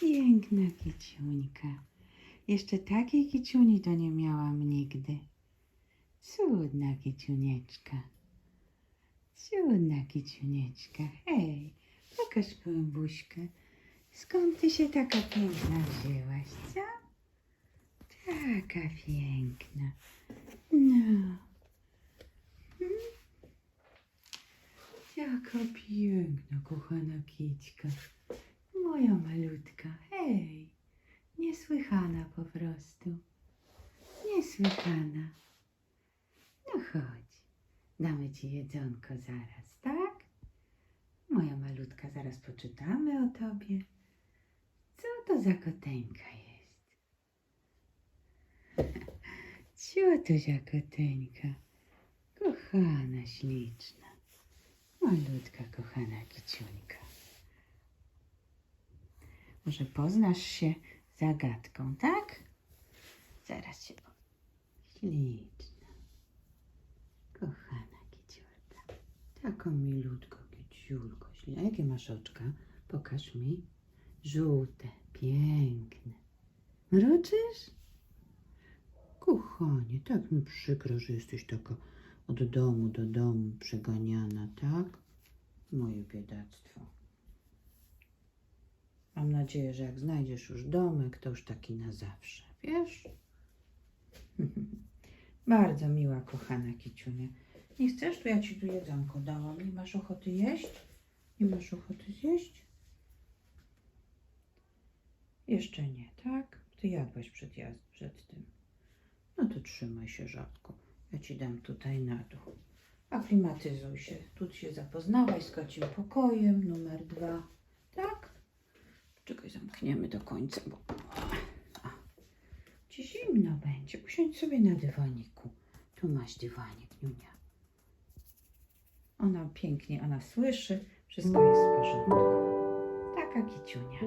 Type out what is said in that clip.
Piękna kiciuńka. Jeszcze takiej kiciuni to nie miałam nigdy. Cudna kiciunieczka. Cudna kiciunieczka. Hej, pokaż gołębuśkę. Skąd ty się taka piękna wzięłaś, co? Taka piękna. No. Hmm? Jaka piękna, kochana kićka. Moja malutka, hej. Niesłychana po prostu. Niesłychana. No chodź, damy ci jedzonko zaraz, tak? Moja malutka, zaraz poczytamy o tobie. Co to za koteńka jest? Ciotuzia koteńka. Kochana, śliczna. Malutka, kochana kiciuńka. Może poznasz się zagadką, tak? Zaraz się po... Śliczna. Kochana kiciulka. Taką milutką kiciulko. Jakie masz oczka? Pokaż mi. Żółte, piękne. Mruczysz? Kochanie, tak mi przykro, że jesteś taka od domu do domu przeganiana, tak? Moje biedactwo. Mam nadzieję, że jak znajdziesz już domek, to już taki na zawsze, wiesz? Bardzo miła, kochana kiciunia. Nie chcesz, to ja ci tu jedzonko dałam. Nie masz ochoty jeść? Nie masz ochoty zjeść? Jeszcze nie, tak? Ty jadłaś przed, jaz- przed tym. No to trzymaj się, żabko. Ja ci dam tutaj na dół. Aklimatyzuj się. Tu się zapoznałaś z kocim pokojem numer dwa. Czekaj, zamkniemy do końca, bo a, ci zimno będzie. Usiądź sobie na dywaniku. Tu masz dywanik, Niunia. Ona pięknie, ona słyszy. Wszystko jest w porządku. Taka kiciunia.